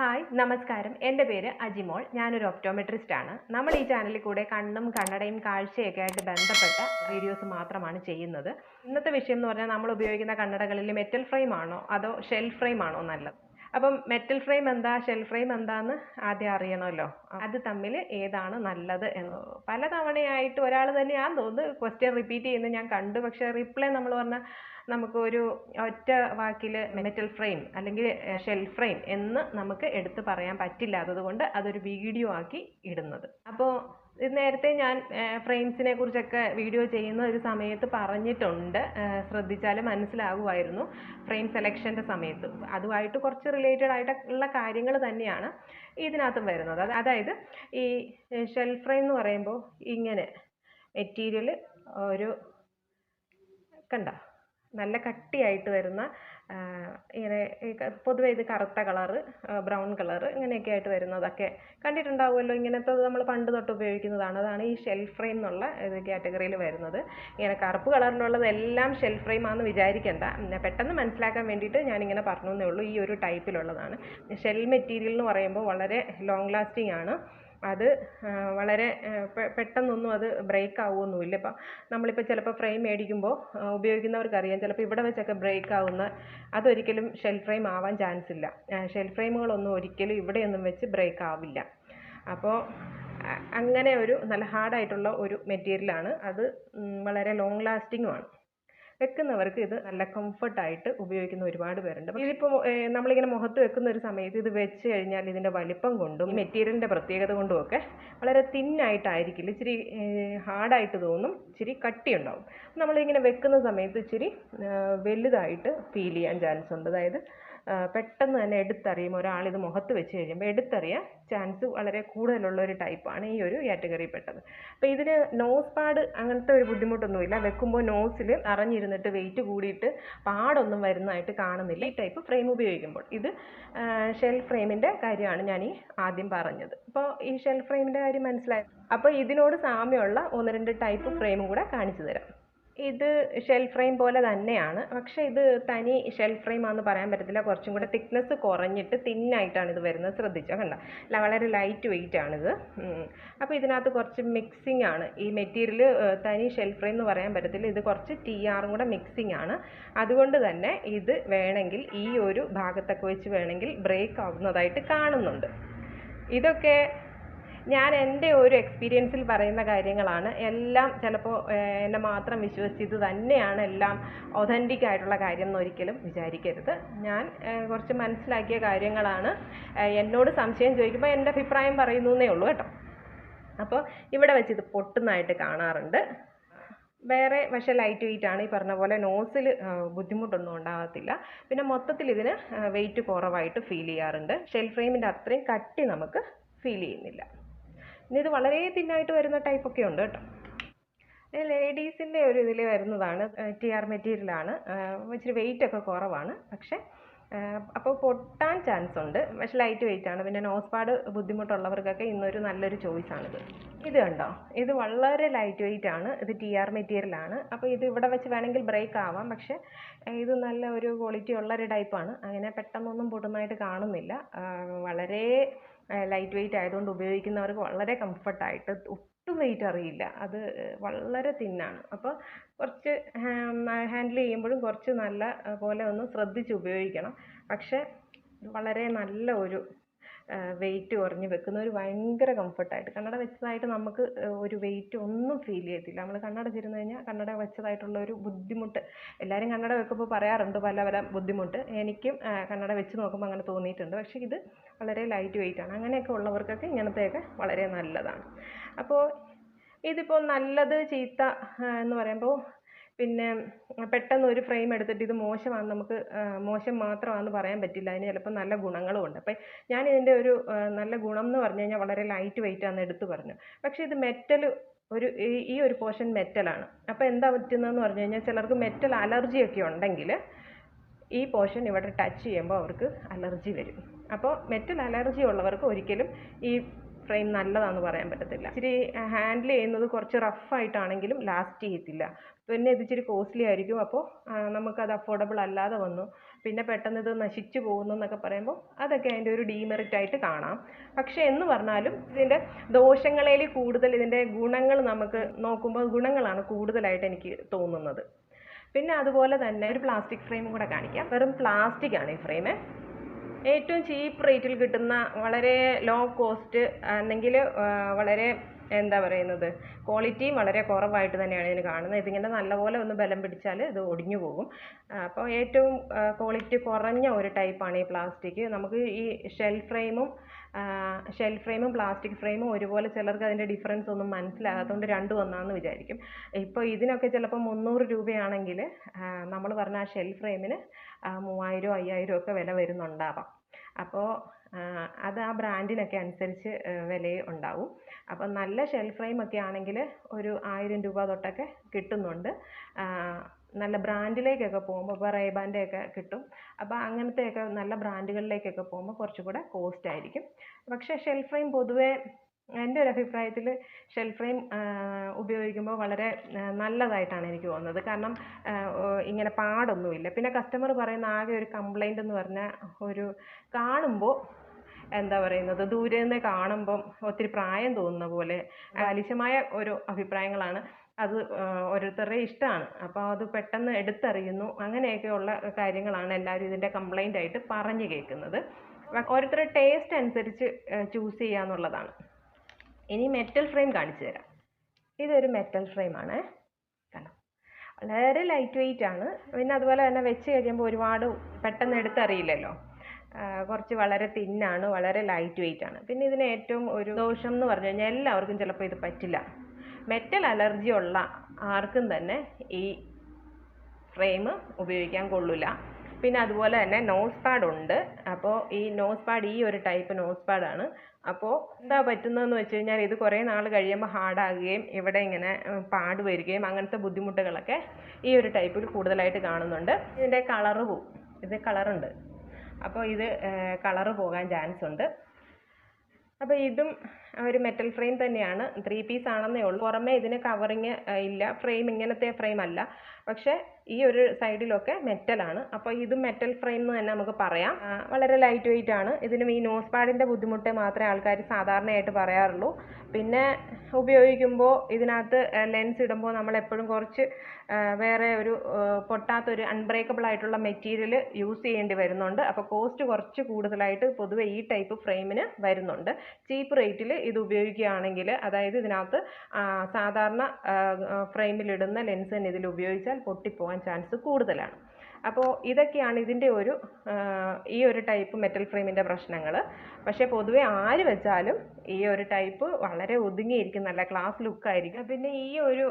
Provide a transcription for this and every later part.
Hi നമസ്കാരം. എന്റെ പേര് അജിമോൾ. ഞാനൊരു ഒപ്റ്റോമെട്രിസ്റ്റ് ആണ്. നമ്മൾ ഈ ചാനലിൽ കൂടെ കണ്ണും കണ്ണടയും കാഴ്ചയൊക്കെ ആയിട്ട് ബന്ധപ്പെട്ട വീഡിയോസ് മാത്രമാണ് ചെയ്യുന്നത്. ഇന്നത്തെ വിഷയം എന്ന് പറഞ്ഞാൽ നമ്മൾ ഉപയോഗിക്കുന്ന കണ്ണടകളിൽ മെറ്റൽ ഫ്രെയിം ആണോ? അതോ ഷെൽ ഫ്രെയിം ആണോ നല്ലത്? അപ്പം മെറ്റൽ ഫ്രെയിം എന്താ ഷെൽ ഫ്രെയിം എന്താന്ന് ആദ്യം അറിയണമല്ലോ. അത് തമ്മിൽ ഏതാണ് നല്ലത് എന്ന്. പല തവണയായിട്ട് ഒരാൾ തന്നെയാന്ന് തോന്നുന്നു. ക്വസ്റ്റ്യൻ റിപ്പീറ്റ് ചെയ്യുന്നത് ഞാൻ കണ്ടു. പക്ഷേ റിപ്ലൈ നമ്മൾ പറഞ്ഞാൽ നമുക്ക് ഒരു ഒറ്റ വാക്കിൽ മെറ്റൽ ഫ്രെയിം അല്ലെങ്കിൽ ഷെൽ ഫ്രെയിം എന്ന് നമുക്ക് എടുത്തു പറയാൻ പറ്റില്ലാത്തത് കൊണ്ട് അതൊരു വീഡിയോ ആക്കി ഇടുന്നത്. അപ്പോൾ നേരത്തെ ഞാൻ ഫ്രെയിംസിനെ കുറിച്ചൊക്കെ വീഡിയോ ചെയ്യുന്ന ഒരു സമയത്ത് പറഞ്ഞിട്ടുണ്ട്. ശ്രദ്ധിച്ചാൽ മനസ്സിലാകുമായിരുന്നു ഫ്രെയിം സെലക്ഷന്റെ സമയത്ത്. അതുമായിട്ട് കുറച്ച് റിലേറ്റഡ് ആയിട്ടുള്ള കാര്യങ്ങൾ തന്നെയാണ് ഇതിനകത്തും വരുന്നത്. അതായത് ഈ ഷെൽ ഫ്രെയിം എന്ന് പറയുമ്പോൾ ഇങ്ങനെ മെറ്റീരിയൽ ഒരു കണ്ട? നല്ല കട്ടിയായിട്ട് വരുന്ന ഇങ്ങനെ പൊതുവെ ഇത് കറുത്ത കളറ് ബ്രൗൺ കളറ് ഇങ്ങനെയൊക്കെ ആയിട്ട് വരുന്നതൊക്കെ കണ്ടിട്ടുണ്ടാവുമല്ലോ. ഇങ്ങനത്തെ നമ്മൾ പണ്ട് തൊട്ട് ഉപയോഗിക്കുന്നതാണ്. അതാണ് ഈ ഷെൽ ഫ്രെയിം എന്നുള്ള ഇത് കാറ്റഗറിയിൽ വരുന്നത്. ഇങ്ങനെ കറുപ്പ് കളറിലുള്ളത് എല്ലാം ഷെൽ ഫ്രെയിം ആണെന്ന് വിചാരിക്കേണ്ട. പെട്ടെന്ന് മനസ്സിലാക്കാൻ വേണ്ടിയിട്ട് ഞാനിങ്ങനെ പറഞ്ഞു എന്നേ ഉള്ളൂ. ഈ ഒരു ടൈപ്പിലുള്ളതാണ്. ഷെൽ മെറ്റീരിയൽ എന്ന് പറയുമ്പോൾ വളരെ ലോങ് ലാസ്റ്റിംഗ് ആണ്. അത് വളരെ പെട്ടെന്നൊന്നും അത് ബ്രേക്ക് ആവുമൊന്നുമില്ല ഇപ്പം നമ്മളിപ്പോൾ ചിലപ്പോൾ ഫ്രെയിം മേടിക്കുമ്പോൾ ഉപയോഗിക്കുന്നവർക്കറിയാം ചിലപ്പോൾ ഇവിടെ വെച്ചൊക്കെ ബ്രേക്ക് ആവുന്ന അതൊരിക്കലും ഷെൽ ഫ്രെയിം ആവാൻ ചാൻസ് ഇല്ല ഷെൽ ഫ്രെയിമുകളൊന്നും ഒരിക്കലും ഇവിടെയൊന്നും വെച്ച് ബ്രേക്ക് ആവില്ല അപ്പോൾ അങ്ങനെ ഒരു നല്ല ഹാർഡായിട്ടുള്ള ഒരു മെറ്റീരിയലാണ്. അത് വളരെ ലോങ് ലാസ്റ്റിങ്ങുമാണ് വെക്കുന്നവർക്ക് ഇത് നല്ല കംഫർട്ടായിട്ട് ഉപയോഗിക്കുന്ന ഒരുപാട് പേരുണ്ട്. ഇതിപ്പോൾ നമ്മളിങ്ങനെ മുഖത്ത് വെക്കുന്ന ഒരു സമയത്ത് ഇത് വെച്ച് കഴിഞ്ഞാൽ ഇതിന്റെ വലിപ്പം കൊണ്ടും മെറ്റീരിയലിന്റെ പ്രത്യേകത കൊണ്ടും ഒക്കെ വളരെ തിന്നായിട്ടായിരിക്കില്ല ഇച്ചിരി ഹാർഡായിട്ട് തോന്നും ഇച്ചിരി കട്ടിയുണ്ടാവും. നമ്മളിങ്ങനെ വെക്കുന്ന സമയത്ത് ഇച്ചിരി വലുതായിട്ട് ഫീൽ ചെയ്യാൻ ചാൻസ് ഉണ്ട്. അതായത് പെട്ടെന്ന് തന്നെ എടുത്തറിയും. ഒരാൾ ഇത് മുഖത്ത് വെച്ച് കഴിയുമ്പോൾ എടുത്തറിയാൻ ചാൻസ് വളരെ കൂടുതലുള്ള ഒരു ടൈപ്പാണ് ഈ ഒരു കാറ്റഗറിയിൽപ്പെട്ടത് അപ്പോൾ ഇതിന് നോസ് പാഡ് അങ്ങനത്തെ ഒരു ബുദ്ധിമുട്ടൊന്നുമില്ല. വെക്കുമ്പോൾ നോസിൽ അറിഞ്ഞിരുന്നിട്ട് വെയിറ്റ് കൂടിയിട്ട് പാടൊന്നും വരുന്നതായിട്ട് കാണുന്നില്ല. ഈ ടൈപ്പ് ഫ്രെയിം ഉപയോഗിക്കുമ്പോൾ. ഇത് ഷെൽ ഫ്രെയിമിന്റെ കാര്യമാണ് ഞാൻ ഈ ആദ്യം പറഞ്ഞത്. അപ്പോൾ ഈ ഷെൽ ഫ്രെയിമിന്റെ കാര്യം മനസ്സിലായി. അപ്പോൾ ഇതിനോട് സാമ്യമുള്ള ഒന്ന് രണ്ട് ടൈപ്പ് ഫ്രെയിമും കൂടെ കാണിച്ചു തരാം. ഇത് ഷെൽ ഫ്രെയിം പോലെ തന്നെയാണ്. പക്ഷേ ഇത് തനി ഷെൽ ഫ്രെയിം ആണെന്ന് പറയാൻ പറ്റത്തില്ല. കുറച്ചും കൂടെ തിക്നെസ് കുറഞ്ഞിട്ട് തിന്നായിട്ടാണ് ഇത് വരുന്നത്. ശ്രദ്ധിച്ചോ? കണ്ട? വളരെ ലൈറ്റ് വെയിറ്റ് ആണിത്. അപ്പോൾ ഇതിനകത്ത് കുറച്ച് മിക്സിംഗ് ആണ്. ഈ മെറ്റീരിയൽ തനി ഷെൽ ഫ്രെയിം എന്ന് പറയാൻ പറ്റത്തില്ല. ഇത് കുറച്ച് ടി ആറും കൂടെ മിക്സിംഗ് ആണ്. അതുകൊണ്ട് തന്നെ ഇത് വേണമെങ്കിൽ ഈ ഒരു ഭാഗത്തൊക്കെ വെച്ച് വേണമെങ്കിൽ ബ്രേക്ക് ആവുന്നതായിട്ട് കാണുന്നുണ്ട്. ഇതൊക്കെ ഞാൻ എന്റെ ഒരു എക്സ്പീരിയൻസിൽ പറയുന്ന കാര്യങ്ങളാണ്. എല്ലാം ചിലപ്പോൾ എന്നെ മാത്രം വിശ്വസിച്ച് ഇത് തന്നെയാണ് എല്ലാം ഒതന്റിക് ആയിട്ടുള്ള കാര്യം എന്ന് ഒരിക്കലും വിചാരിക്കരുത്. ഞാൻ കുറച്ച് മനസ്സിലാക്കിയ കാര്യങ്ങളാണ്. എന്നോട് സംശയം ചോദിക്കുമ്പോൾ എന്റെ അഭിപ്രായം പറയുന്നു എന്നേ ഉള്ളൂ കേട്ടോ. അപ്പോൾ ഇവിടെ വെച്ച് ഇത് പൊട്ടുന്നതായിട്ട് കാണാറുണ്ട്. വേറെ പക്ഷേ ലൈറ്റ് വെയിറ്റ് ആണ് ഈ പറഞ്ഞ പോലെ നോസിൽ ബുദ്ധിമുട്ടൊന്നും ഉണ്ടാകത്തില്ല. പിന്നെ മൊത്തത്തിൽ ഇതിന് വെയിറ്റ് കുറവായിട്ട് ഫീൽ ചെയ്യാറുണ്ട്. ഷെൽ ഫ്രെയിമിന്റെ അത്രയും കട്ടി നമുക്ക് ഫീൽ ചെയ്യുന്നില്ല. ഇത് വളരെ തിന്നായിട്ട് വരുന്ന ടൈപ്പൊക്കെ ഉണ്ട് കേട്ടോ. ലേഡീസിന്റെ ഒരു ഇതിൽ വരുന്നതാണ് ടി ആർ മെറ്റീരിയലാണ് ഇച്ചിരി വെയിറ്റ് ഒക്കെ കുറവാണ്. പക്ഷേ അപ്പോൾ പൊട്ടാൻ ചാൻസ് ഉണ്ട്. പക്ഷെ ലൈറ്റ് വെയിറ്റ് ആണ്. പിന്നെ നോസ് പാഡ് ബുദ്ധിമുട്ടുള്ളവർക്കൊക്കെ ഇന്നൊരു നല്ലൊരു ചോയ്സാണിത് ഇത് കണ്ടോ? ഇത് വളരെ ലൈറ്റ് വെയിറ്റ് ആണ്. ഇത് ടി ആർ മെറ്റീരിയലാണ് അപ്പോൾ ഇത് ഇവിടെ വെച്ച് വേണമെങ്കിൽ ബ്രേക്ക് ആവാം. പക്ഷേ ഇത് നല്ല ഒരു ക്വാളിറ്റി ഉള്ളൊരു ടൈപ്പാണ് അങ്ങനെ പെട്ടെന്നൊന്നും പൊട്ടുന്നതായിട്ട് കാണുന്നില്ല. വളരെ ലൈറ്റ് വെയിറ്റ് ആയതുകൊണ്ട് ഉപയോഗിക്കുന്നവർക്ക് വളരെ കംഫർട്ടായിട്ട് ഒട്ടും വെയിറ്റ് അറിയില്ല. അത് വളരെ തിന്നാണ് അപ്പോൾ കുറച്ച് ഹാൻഡിൽ ചെയ്യുമ്പോഴും കുറച്ച് നല്ല പോലെ ഒന്ന് ശ്രദ്ധിച്ച് ഉപയോഗിക്കണം. പക്ഷേ വളരെ നല്ല ഒരു വെയിറ്റ് കുറഞ്ഞ് വെക്കുന്ന ഒരു ഭയങ്കര കംഫർട്ടായിട്ട് കണ്ണട വെച്ചതായിട്ട് നമുക്ക് ഒരു വെയിറ്റ് ഒന്നും ഫീൽ ചെയ്യത്തില്ല. നമ്മൾ കണ്ണട ചിരുന്ന് കഴിഞ്ഞാൽ കണ്ണട വെച്ചതായിട്ടുള്ള ഒരു ബുദ്ധിമുട്ട്. എല്ലാവരും കണ്ണട വെക്കുമ്പോൾ പറയാറുണ്ട് പല പല ബുദ്ധിമുട്ട്. എനിക്കും കണ്ണട വെച്ച് നോക്കുമ്പോൾ അങ്ങനെ തോന്നിയിട്ടുണ്ട്. പക്ഷേ ഇത് വളരെ ലൈറ്റ് ആണ്. അങ്ങനെയൊക്കെ ഉള്ളവർക്കൊക്കെ ഇങ്ങനത്തെയൊക്കെ വളരെ നല്ലതാണ്. അപ്പോൾ ഇതിപ്പോൾ നല്ലത് ചീത്ത എന്ന് പറയുമ്പോൾ പിന്നെ പെട്ടെന്ന് ഒരു ഫ്രെയിം എടുത്തിട്ട് ഇത് മോശമാണെന്ന് നമുക്ക് മോശം മാത്രമാണെന്ന് പറയാൻ പറ്റില്ല. അതിന് ചിലപ്പോൾ നല്ല ഗുണങ്ങളും ഉണ്ട്. അപ്പം ഞാൻ ഇതിന്റെ ഒരു നല്ല ഗുണം എന്ന് പറഞ്ഞു കഴിഞ്ഞാൽ വളരെ ലൈറ്റ് വെയിറ്റ് ആണെന്ന് എടുത്തു പറഞ്ഞു. പക്ഷേ ഇത് മെറ്റൽ ഒരു ഈ ഒരു പോർഷൻ മെറ്റലാണ് അപ്പോൾ എന്താ പറ്റുന്നതെന്ന് പറഞ്ഞു കഴിഞ്ഞാൽ ചിലർക്ക് മെറ്റൽ അലർജി ഒക്കെ ഉണ്ടെങ്കിൽ ഈ പോർഷൻ ഇവിടെ ടച്ച് ചെയ്യുമ്പോൾ അവർക്ക് അലർജി വരും. അപ്പോൾ മെറ്റൽ അലർജി ഉള്ളവർക്ക് ഒരിക്കലും ഈ ഫ്രെയിം നല്ലതാണെന്ന് പറയാൻ പറ്റത്തില്ല. ഇച്ചിരി ഹാൻഡിൽ ചെയ്യുന്നത് കുറച്ച് റഫായിട്ടാണെങ്കിലും ലാസ്റ്റ് ചെയ്യത്തില്ല. പിന്നെ ഇത് ഇച്ചിരി കോസ്റ്റ്ലി ആയിരിക്കും. അപ്പോൾ നമുക്കത് അഫോർഡബിൾ അല്ലാതെ വന്നു. പിന്നെ പെട്ടെന്ന് ഇത് നശിച്ചു പോകുന്നു എന്നൊക്കെ പറയുമ്പോൾ അതൊക്കെ അതിന്റെ ഒരു ഡീമെറിറ്റ് ആയിട്ട് കാണാം. പക്ഷേ എന്ന് പറഞ്ഞാലും ഇതിന്റെ ദോഷങ്ങളേൽ കൂടുതൽ ഇതിന്റെ ഗുണങ്ങൾ നമുക്ക് നോക്കുമ്പോൾ ഗുണങ്ങളാണ് കൂടുതലായിട്ട് എനിക്ക് തോന്നുന്നത്. പിന്നെ അതുപോലെ തന്നെ ഒരു പ്ലാസ്റ്റിക് ഫ്രെയിം കൂടെ കാണിക്കാം. വെറും പ്ലാസ്റ്റിക് ആണ് ഈ ഫ്രെയിം ഏറ്റവും ചീപ്പ് റേറ്റിൽ കിട്ടുന്ന വളരെ ലോ കോസ്റ്റ് അല്ലെങ്കിൽ വളരെ എന്താ പറയുന്നത് ക്വാളിറ്റിയും വളരെ കുറവായിട്ട് തന്നെയാണ് ഇതിന് കാണുന്നത്. ഇതിങ്ങനെ നല്ലപോലെ ഒന്ന് ബലം പിടിച്ചാൽ ഇത് ഒടിഞ്ഞു പോകും. അപ്പോൾ ഏറ്റവും ക്വാളിറ്റി കുറഞ്ഞ ഒരു ടൈപ്പാണ് ഈ പ്ലാസ്റ്റിക് നമുക്ക് ഈ ഷെൽ ഫ്രെയിമും ഷെൽ ഫ്രെയിമും പ്ലാസ്റ്റിക് ഫ്രെയിമും ഒരുപോലെ ചിലർക്ക് അതിന്റെ ഡിഫറൻസ് ഒന്നും മനസ്സിലാകാത്തതുകൊണ്ട് രണ്ടും ഒന്നാണെന്ന് വിചാരിക്കും. ഇപ്പോൾ ഇതിനൊക്കെ ചിലപ്പോൾ മുന്നൂറ് രൂപയാണെങ്കിൽ നമ്മൾ പറഞ്ഞ ആ ഷെൽ ഫ്രെയിമിന് മൂവായിരം അയ്യായിരം ഒക്കെ വില വരുന്നുണ്ടാവാം. അപ്പോൾ അത് ആ ബ്രാൻഡിനൊക്കെ അനുസരിച്ച് വിലയും ഉണ്ടാവും. അപ്പോൾ നല്ല ഷെൽ ഫ്രെയിം ഒക്കെ ആണെങ്കിൽ ഒരു ആയിരം രൂപ തൊട്ടൊക്കെ കിട്ടുന്നുണ്ട്. നല്ല ബ്രാൻഡിലേക്കൊക്കെ പോകുമ്പോൾ ഇപ്പോൾ റേബാന്റെ ഒക്കെ കിട്ടും. അപ്പോൾ അങ്ങനത്തെയൊക്കെ നല്ല ബ്രാൻഡുകളിലേക്കൊക്കെ പോകുമ്പോൾ കുറച്ചുകൂടെ കോസ്റ്റ് ആയിരിക്കും പക്ഷേ ഷെൽ ഫ്രെയിം പൊതുവേ എന്റെ ഒരു അഭിപ്രായത്തിൽ ഷെൽ ഫ്രെയിം ഉപയോഗിക്കുമ്പോൾ വളരെ നല്ലതായിട്ടാണ് എനിക്ക് തോന്നുന്നത്. കാരണം ഇങ്ങനെ പാടൊന്നുമില്ല. പിന്നെ കസ്റ്റമർ പറയുന്ന ആകെ ഒരു കംപ്ലൈന്റ് എന്ന് പറഞ്ഞാൽ ഒരു കാണുമ്പോൾ എന്താ പറയുന്നത് ദൂരെ നിന്ന് കാണുമ്പം ഒത്തിരി പ്രായം തോന്നുന്ന പോലെ ബാലിശമായ ഒരു അഭിപ്രായങ്ങളാണ്. അത് ഓരോരുത്തരുടെ ഇഷ്ടമാണ്. അപ്പോൾ അത് പെട്ടെന്ന് എടുത്തറിയുന്നു. അങ്ങനെയൊക്കെയുള്ള കാര്യങ്ങളാണ് എല്ലാവരും ഇതിന്റെ കംപ്ലൈന്റ് ആയിട്ട് പറഞ്ഞു കേൾക്കുന്നത്. ഓരോരുത്തരുടെ ടേസ്റ്റ് അനുസരിച്ച് ചൂസ് ചെയ്യുക എന്നുള്ളതാണ് ഇനി മെറ്റൽ ഫ്രെയിം കാണിച്ചു തരാം. ഇതൊരു മെറ്റൽ ഫ്രെയിമാണ് കണ്ടോ? വളരെ ലൈറ്റ് വെയിറ്റ് ആണ്. പിന്നെ അതുപോലെ തന്നെ വെച്ച് കഴിയുമ്പോൾ ഒരുപാട് പെട്ടെന്ന് എടുത്തറിയില്ലല്ലോ. കുറച്ച് വളരെ തിന്നാണ് വളരെ ലൈറ്റ് വെയിറ്റ് ആണ്. പിന്നെ ഇതിന് ഏറ്റവും ഒരു ദോഷം എന്ന് പറഞ്ഞു കഴിഞ്ഞാൽ എല്ലാവർക്കും ചിലപ്പോൾ ഇത് പറ്റില്ല. മെറ്റൽ അലർജി ഉള്ള ആർക്കും തന്നെ ഈ ഫ്രെയിം ഉപയോഗിക്കാൻ കൊള്ളില്ല പിന്നെ അതുപോലെ തന്നെ നോസ് പാഡ് ഉണ്ട്. അപ്പോൾ ഈ നോസ് പാഡ് ഈ ഒരു ടൈപ്പ് നോസ് പാഡാണ് അപ്പോൾ എന്താ പറ്റുന്നതെന്ന് വെച്ച് കഴിഞ്ഞാൽ ഇത് കുറേ നാൾ കഴിയുമ്പോൾ ഹാർഡാകുകയും ഇവിടെ ഇങ്ങനെ പാട് വരികയും അങ്ങനത്തെ ബുദ്ധിമുട്ടുകളൊക്കെ ഈ ഒരു ടൈപ്പിൽ കൂടുതലായിട്ട് കാണുന്നുണ്ട്. ഇതിന്റെ കളറ് പോവും ഇത് കളറുണ്ട് അപ്പോൾ ഇത് കളറ് പോകാൻ ചാൻസ് ഉണ്ട്. അപ്പോൾ ഇതും ഒരു മെറ്റൽ ഫ്രെയിം തന്നെയാണ്. ത്രീ പീസ് ആണെന്നേ ഉള്ളൂ. പുറമേ ഇതിന് കവറിങ് ഇല്ല. ഫ്രെയിം ഇങ്ങനത്തെ ഫ്രെയിം അല്ല. പക്ഷേ ഈ ഒരു സൈഡിലൊക്കെ മെറ്റലാണ്. അപ്പോൾ ഇത് മെറ്റൽ ഫ്രെയിം എന്ന് തന്നെ നമുക്ക് പറയാം. വളരെ ലൈറ്റ് വെയിറ്റ് ആണ്. ഇതിനും ഈ നോസ് പാഡിന്റെ ബുദ്ധിമുട്ട് മാത്രമേ ആൾക്കാർ സാധാരണയായിട്ട് പറയാറുള്ളൂ. പിന്നെ ഉപയോഗിക്കുമ്പോൾ ഇതിനകത്ത് ലെൻസ് ഇടുമ്പോൾ നമ്മൾ എപ്പോഴും കുറച്ച് വേറെ ഒരു പൊട്ടാത്തൊരു അൺബ്രേക്കബിൾ ആയിട്ടുള്ള മെറ്റീരിയൽ യൂസ് ചെയ്യേണ്ടി വരുന്നുണ്ട്. അപ്പോൾ കോസ്റ്റ് കുറച്ച് കൂടുതലായിട്ട് പൊതുവെ ഈ ടൈപ്പ് ഫ്രെയിമിന് വരുന്നുണ്ട്. ചീപ്പ് റേറ്റിൽ ഇത് ഉപയോഗിക്കുകയാണെങ്കിൽ അതായത് ഇതിനകത്ത് സാധാരണ ഫ്രെയിമിലിടുന്ന ലെൻസ് തന്നെ ഇതിൽ ഉപയോഗിച്ചാൽ പൊട്ടിപ്പോകാൻ ചാൻസ് കൂടുതലാണ്. അപ്പോൾ ഇതൊക്കെയാണ് ഇതിന്റെ ഒരു ഈ ഒരു ടൈപ്പ് മെറ്റൽ ഫ്രെയിമിന്റെ പ്രശ്നങ്ങൾ പക്ഷേ പൊതുവേ ആര് വെച്ചാലും ഈ ഒരു ടൈപ്പ് വളരെ ഒതുങ്ങിയിരിക്കും നല്ല ക്ലാസ് ലുക്കായിരിക്കും പിന്നെ ഈ ഒരു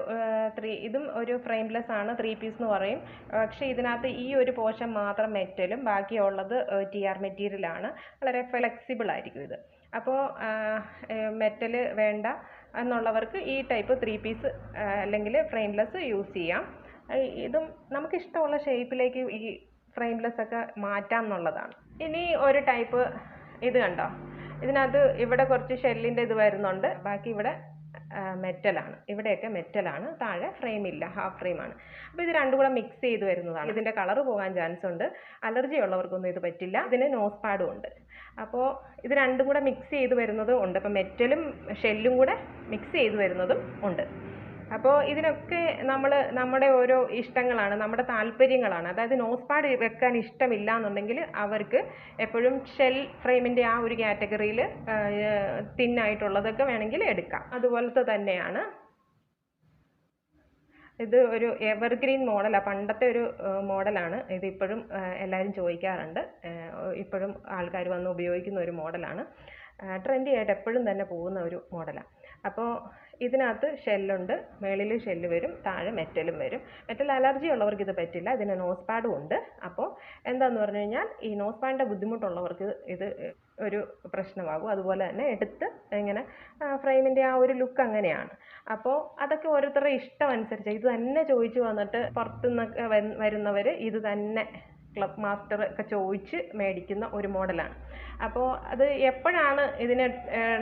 ത്രീ ഇതും ഒരു ഫ്രെയിംലെസ് ആണ് ത്രീ പീസ് എന്ന് പറയും. പക്ഷേ ഇതിനകത്ത് ഈ ഒരു പോർഷൻ മാത്രം മെറ്റലും ബാക്കിയുള്ളത് ടി ആർ മെറ്റീരിയലാണ് വളരെ ഫ്ലെക്സിബിൾ ആയിരിക്കും ഇത്. അപ്പോൾ മെറ്റൽ വേണ്ട എന്നുള്ളവർക്ക് ഈ ടൈപ്പ് ത്രീ പീസ് അല്ലെങ്കിൽ ഫ്രെയിംലെസ് യൂസ് ചെയ്യാം. ഇതും നമുക്കിഷ്ടമുള്ള ഷേപ്പിലേക്ക് ഈ ഫ്രെയിംലെസ് ഒക്കെ മാറ്റാം എന്നുള്ളതാണ്. ഇനി ഒരു ടൈപ്പ് ഇത് കണ്ടോ? ഇതിനകത്ത് ഇവിടെ കുറച്ച് ഷെല്ലിന്റെ ഇത് വരുന്നുണ്ട്. ബാക്കി ഇവിടെ മെറ്റലാണ് ഇവിടെയൊക്കെ മെറ്റലാണ് താഴെ ഫ്രെയിം ഇല്ല. ഹാഫ് ഫ്രെയിമാണ് അപ്പോൾ ഇത് രണ്ടും കൂടെ മിക്സ് ചെയ്ത് വരുന്നതാണ്. ഇതിന്റെ കളർ പോകാൻ ചാൻസ് ഉണ്ട്. അലർജി ഉള്ളവർക്കൊന്നും ഇത് പറ്റില്ല. ഇതിന് നോസ് പാഡും ഉണ്ട്. അപ്പോൾ ഇത് രണ്ടും കൂടെ മിക്സ് ചെയ്ത് വരുന്നതും ഉണ്ട്. അപ്പോൾ മെറ്റലും ഷെല്ലും കൂടെ മിക്സ് ചെയ്ത് വരുന്നതും ഉണ്ട്. അപ്പോൾ ഇതിനൊക്കെ നമ്മൾ നമ്മുടെ ഓരോ ഇഷ്ടങ്ങളാണ് നമ്മുടെ താല്പര്യങ്ങളാണ്. അതായത് നോസ് പാഡ് വെക്കാൻ ഇഷ്ടമില്ല എന്നുണ്ടെങ്കിൽ അവർക്ക് എപ്പോഴും ഷെൽ ഫ്രെയിമിന്റെ ആ ഒരു കാറ്റഗറിയിൽ തിന്നായിട്ടുള്ളതൊക്കെ വേണമെങ്കിൽ എടുക്കാം. അതുപോലത്തെ തന്നെയാണ്. ഇത് ഒരു എവർഗ്രീൻ മോഡലാണ് പണ്ടത്തെ ഒരു മോഡലാണ് ഇത് ഇപ്പോഴും എല്ലാവരും ചോദിക്കാറുണ്ട്. ഇപ്പോഴും ആൾക്കാർ വന്ന് ഉപയോഗിക്കുന്ന ഒരു മോഡലാണ് ട്രെൻഡി ആയിട്ട് എപ്പോഴും തന്നെ പോകുന്ന ഒരു മോഡലാണ് അപ്പോൾ ഇതിനകത്ത് ഷെല്ലുണ്ട്. മേളിൽ ഷെല്ല് വരും താഴെ മെറ്റലും വരും. മെറ്റൽ അലർജി ഉള്ളവർക്ക് ഇത് പറ്റില്ല. ഇതിന് നോസ് പാഡും ഉണ്ട്. അപ്പോൾ എന്താന്ന് പറഞ്ഞു കഴിഞ്ഞാൽ ഈ നോസ് പാഡിന്റെ ബുദ്ധിമുട്ടുള്ളവർക്ക് ഇത് ഒരു പ്രശ്നമാകും. അതുപോലെ തന്നെ എടുത്ത് ഇങ്ങനെ ഫ്രെയിമിന്റെ ആ ഒരു ലുക്ക് അങ്ങനെയാണ്. അപ്പോൾ അതൊക്കെ ഓരോരുത്തരുടെ ഇഷ്ടം അനുസരിച്ച് ഇത് തന്നെ ചോദിച്ചു വന്നിട്ട് പുറത്തുനിന്നൊക്കെ വരുന്നവർ ഇത് തന്നെ ക്ലബ് മാസ്റ്റർ ഒക്കെ ചോദിച്ച് മേടിക്കുന്ന ഒരു മോഡലാണ്. അപ്പോൾ അത് എപ്പോഴാണ് ഇതിന്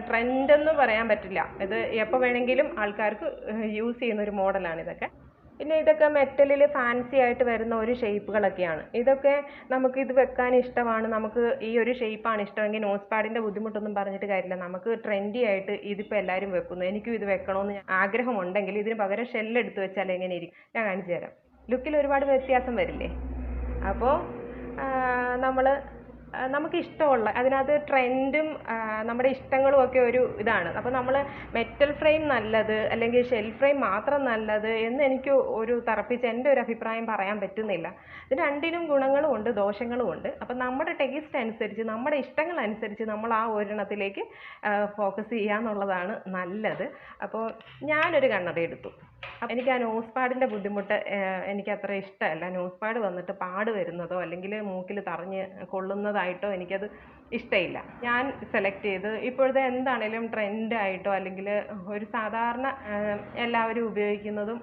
ട്രെൻഡ് എന്ന് പറയാൻ പറ്റില്ല. ഇത് എപ്പോൾ വേണമെങ്കിലും ആൾക്കാർക്ക് യൂസ് ചെയ്യുന്ന ഒരു മോഡലാണ് ഇതൊക്കെ. പിന്നെ ഇതൊക്കെ മെറ്റലിൽ ഫാൻസി ആയിട്ട് വരുന്ന ഒരു ഷേപ്പുകളൊക്കെയാണ്. ഇതൊക്കെ നമുക്ക് ഇത് വെക്കാൻ ഇഷ്ടമാണ്. നമുക്ക് ഈ ഒരു ഷേപ്പാണ് ഇഷ്ടമെങ്കിൽ നോസ് പാഡിന്റെ ബുദ്ധിമുട്ടൊന്നും പറഞ്ഞിട്ട് കാര്യമില്ല. നമുക്ക് ട്രെൻഡി ആയിട്ട് ഇതിപ്പോൾ എല്ലാവരും വെക്കുന്നു. എനിക്കും ഇത് വെക്കണമെന്ന് ആഗ്രഹമുണ്ടെങ്കിൽ ഇതിന് പകരം ഷെല്ലെടുത്ത് വെച്ചാൽ എങ്ങനെ ഇരിക്കും? ഞാൻ കാണിച്ചു തരാം. ലുക്കിൽ ഒരുപാട് വ്യത്യാസം വരില്ലേ? അപ്പോൾ നമ്മൾ നമുക്ക് ഇഷ്ടമുള്ള അതിനകത്ത് ട്രെൻഡും നമ്മുടെ ഇഷ്ടങ്ങളും ഒക്കെ ഒരു ഇതാണ്. അപ്പോൾ നമ്മൾ മെറ്റൽ ഫ്രെയിം നല്ലത് അല്ലെങ്കിൽ ഷെൽ ഫ്രെയിം മാത്രം നല്ലത് എന്ന് എനിക്ക് ഒരു തറപ്പിച്ച് എന്റെ ഒരു അഭിപ്രായം പറയാൻ പറ്റുന്നില്ല. ഇത് രണ്ടിനും ഗുണങ്ങളും ഉണ്ട് ദോഷങ്ങളും ഉണ്ട്. അപ്പോൾ നമ്മുടെ ടേസ്റ്റ് അനുസരിച്ച് നമ്മുടെ ഇഷ്ടങ്ങൾ അനുസരിച്ച് നമ്മൾ ആ ഒരെണ്ണത്തിലേക്ക് ഫോക്കസ് ചെയ്യുക എന്നുള്ളതാണ് നല്ലത്. അപ്പോൾ ഞാനൊരു കണ്ണട എടുത്തു. എനിക്ക് ആ നോസ് പാഡിന്റെ ബുദ്ധിമുട്ട് എനിക്ക് അത്ര ഇഷ്ടമല്ല. നോസ് പാഡ് വന്നിട്ട് പാട് വരുന്നതോ അല്ലെങ്കിൽ മൂക്കിൽ തറഞ്ഞ് കൊള്ളുന്നതായിട്ടോ എനിക്കത് ഇഷ്ടമില്ല ഞാൻ സെലക്ട് ചെയ്ത് ഇപ്പോഴത്തെ എന്താണേലും ട്രെൻഡായിട്ടോ അല്ലെങ്കിൽ ഒരു സാധാരണ എല്ലാവരും ഉപയോഗിക്കുന്നതും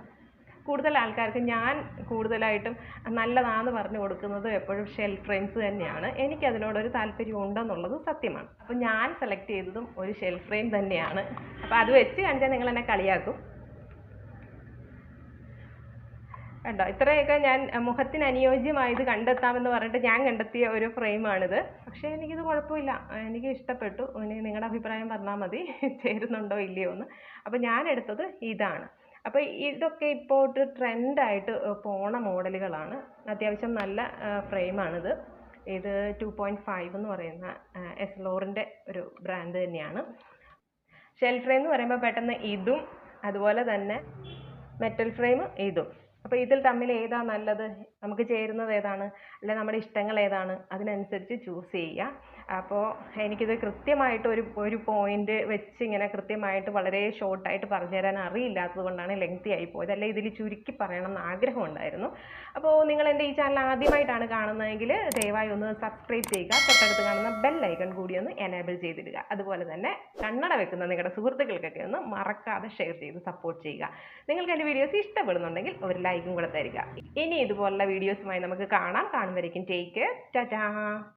കൂടുതൽ ആൾക്കാർക്ക് ഞാൻ കൂടുതലായിട്ടും നല്ലതാന്ന് പറഞ്ഞു കൊടുക്കുന്നത് എപ്പോഴും ഷെൽ ഫ്രെയിംസ് തന്നെയാണ്. എനിക്ക് അതിനോടൊരു താല്പര്യം ഉണ്ടെന്നുള്ളത് സത്യമാണ്. അപ്പോൾ ഞാൻ സെലക്ട് ചെയ്തതും ഒരു ഷെൽ ഫ്രെയിം തന്നെയാണ്. അപ്പോൾ അത് വെച്ച് കാണിച്ചാൽ നിങ്ങൾ എന്നെ കളിയാക്കും. കണ്ടോ? ഇത്രയൊക്കെ ഞാൻ മുഖത്തിന് അനുയോജ്യമായത് കണ്ടെത്താമെന്ന് പറഞ്ഞിട്ട് ഞാൻ കണ്ടെത്തിയ ഒരു ഫ്രെയിമാണിത്. പക്ഷേ എനിക്കിത് കുഴപ്പമില്ല. എനിക്ക് ഇഷ്ടപ്പെട്ടു. ഇനി നിങ്ങളുടെ അഭിപ്രായം പറഞ്ഞാൽ മതി. ചേരുന്നുണ്ടോ ഇല്ലയോ എന്ന്. അപ്പോൾ ഞാൻ എടുത്തത് ഇതാണ്. അപ്പോൾ ഇതൊക്കെ ഇപ്പോൾ ഒരു ട്രെൻഡായിട്ട് പോണ മോഡലുകളാണ്. അത്യാവശ്യം നല്ല ഫ്രെയിമാണിത്. ഇത് ടു പോയിന്റ് ഫൈവ് എന്ന് പറയുന്ന എസ്ലോറിന്റെ ഒരു ബ്രാൻഡ് തന്നെയാണ്. ഷെൽ ഫ്രെയിം എന്ന് പറയുമ്പോൾ പെട്ടെന്ന് ഇതും അതുപോലെ തന്നെ മെറ്റൽ ഫ്രെയിം ഇതും. അപ്പോൾ ഇതിൽ തമ്മിൽ ഏതാ നല്ലത്? നമുക്ക് ചേരുന്നത് ഏതാണ്? അല്ലെ നമ്മുടെ ഇഷ്ടങ്ങൾ ഏതാണ്? അതിനനുസരിച്ച് ചൂസ് ചെയ്യുക. അപ്പോൾ എനിക്കിത് കൃത്യമായിട്ട് ഒരു ഒരു പോയിന്റ് വെച്ച് ഇങ്ങനെ കൃത്യമായിട്ട് വളരെ ഷോർട്ടായിട്ട് പറഞ്ഞു തരാൻ അറിയില്ലാത്തത് കൊണ്ടാണ് ലെങ്തി ആയി പോയത്. അല്ലെ? ഇതിൽ ചുരുക്കി പറയണം എന്ന് ആഗ്രഹമുണ്ടായിരുന്നു. അപ്പോൾ നിങ്ങൾ എന്റെ ഈ ചാനൽ ആദ്യമായിട്ടാണ് കാണുന്നതെങ്കിൽ ദയവായി ഒന്ന് സബ്സ്ക്രൈബ് ചെയ്യുക. തൊട്ടടുത്ത് കാണുന്ന ബെൽ ഐക്കൺ കൂടി ഒന്ന് എനേബിൾ ചെയ്തിടുക. അതുപോലെ തന്നെ കണ്ണട വെക്കുന്ന നിങ്ങളുടെ സുഹൃത്തുക്കൾക്കൊക്കെ ഒന്ന് മറക്കാതെ ഷെയർ ചെയ്ത് സപ്പോർട്ട് ചെയ്യുക. നിങ്ങൾക്ക് എന്റെ വീഡിയോസ് ഇഷ്ടപ്പെടുന്നുണ്ടെങ്കിൽ ഒരു ലൈക്കും കൂടെ തരിക. ഇനി ഇതുപോലുള്ള വീഡിയോസുമായി നമുക്ക് കാണാം. കാണുമ്പോഴേക്കും ടേക്ക് ടാറ്റാ